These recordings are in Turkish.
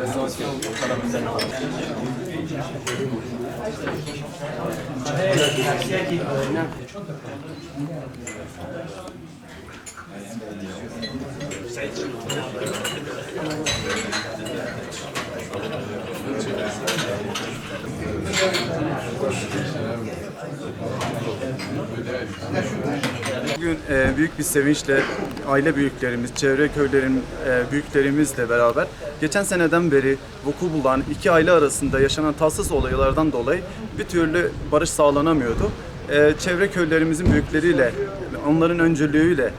rezervasyon karamizden Thank you. Bugün e, büyük bir sevinçle aile büyüklerimiz, çevre köylerin e, büyüklerimizle beraber geçen seneden beri vuku bulan iki aile arasında yaşanan tatsız olaylardan dolayı bir türlü barış sağlanamıyordu. E, çevre köylerimizin büyükleriyle, onların öncülüğüyle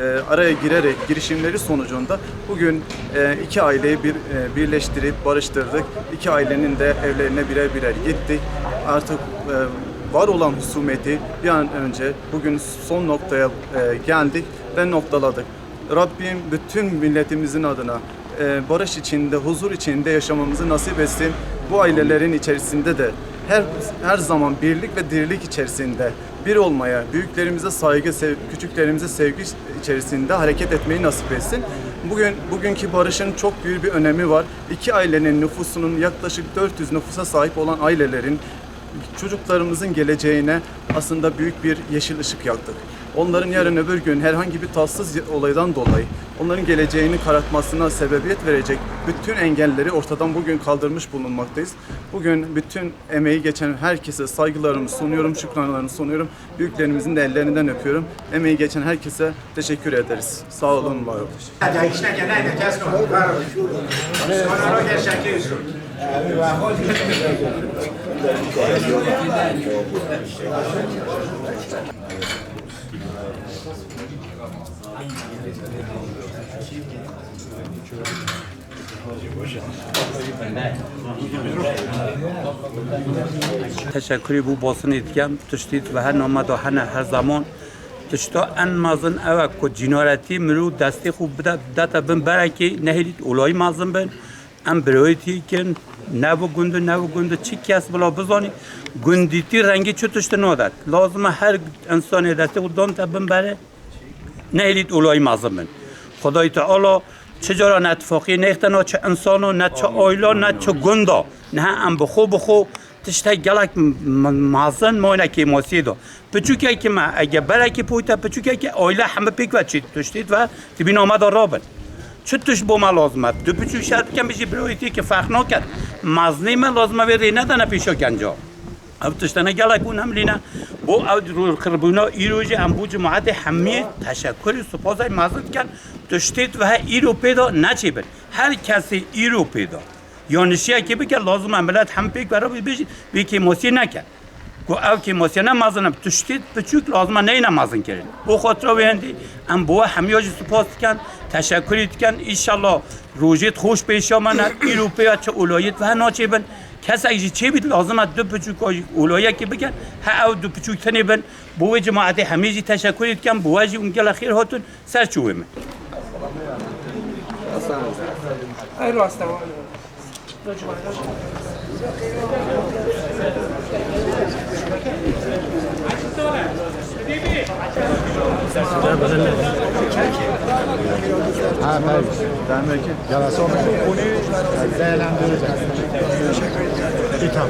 e, araya girerek girişimleri sonucunda bugün e, iki aileyi bir e, birleştirip barıştırdık. İki ailenin de evlerine birer birer gittik. Artık e, var olan husumeti bir an önce bugün son noktaya e, geldik ve noktaladık. Rabbim bütün milletimizin adına e, barış içinde, huzur içinde yaşamamızı nasip etsin. Bu ailelerin içerisinde de her her zaman birlik ve dirlik içerisinde bir olmaya, büyüklerimize saygı, sev, küçüklerimize sevgi içerisinde hareket etmeyi nasip etsin. Bugün bugünkü barışın çok büyük bir önemi var. İki ailenin nüfusunun yaklaşık 400 nüfusa sahip olan ailelerin çocuklarımızın geleceğine aslında büyük bir yeşil ışık yaktık. Onların yarın öbür gün herhangi bir tatsız olaydan dolayı onların geleceğini karartmasına sebebiyet verecek bütün engelleri ortadan bugün kaldırmış bulunmaktayız. Bugün bütün emeği geçen herkese saygılarımı sunuyorum, şükranlarımı sunuyorum. Büyüklerimizin de ellerinden öpüyorum. Emeği geçen herkese teşekkür ederiz. Sağ olun, var olun. تشکری بو باسنید کم تشتید و هر نامد و هر هر زمان تشتا ان مازن او کو جنارتی مرو دستی خوب بده دتا بن برکی نهیدید اولای مازن بن ام برویتی کن نبو گند نبو گند چی کس بلا بزانی گندیتی رنگی چو تشت نادد لازم هر انسان دستی خود دان تا بن بره نهیدید اولای مازن بن خدای تعالی چجورا نه اتفاقی نیخته نه چه انسانو نه چه آیلا نه چه گندا نه ام بخو بخو تشته گلک مازن ماینه که ماسی دو پچوکی که ما اگه برکی پویتا پچوکی که آیله همه پیک و چی تشتید و تبین آمد رابن چه توش با ما لازمه؟ دو پچو شرط کم بشی برویتی که فرق نکرد. مزنی من لازمه وی ندانه پیشو کنجا. او تشتنه گلک اون هم لینا بو او رو خربونا ایروژی ام بو جماعت همه تشکر سپاس مزد کن تشتید و ایرو پیدا نچی بر هر کسی ایرو پیدا. یانشیه که بکر لازم عملت هم پیک برای بیشی بی که نکرد. کو او که موسی نمازن تشتید بچوک لازم نه نمازن کردن بو خاطر ویندی ام بو همیاج سپاس کن تشکریت کن ایشالله روزیت خوش پیش آمند ایرو پیا چه اولایت و ناچی بن کس ایجی چه بید لازم دو پچوک اولایه که بکن ها او دو پچوک تنی بن بو جماعت همیجی تشکریت کن بو واجی اونگل خیر هاتون سر چوه من Hayırlı hasta Var. Ha tabii. Yarası olmuş. Değerlendireceğiz. İtham.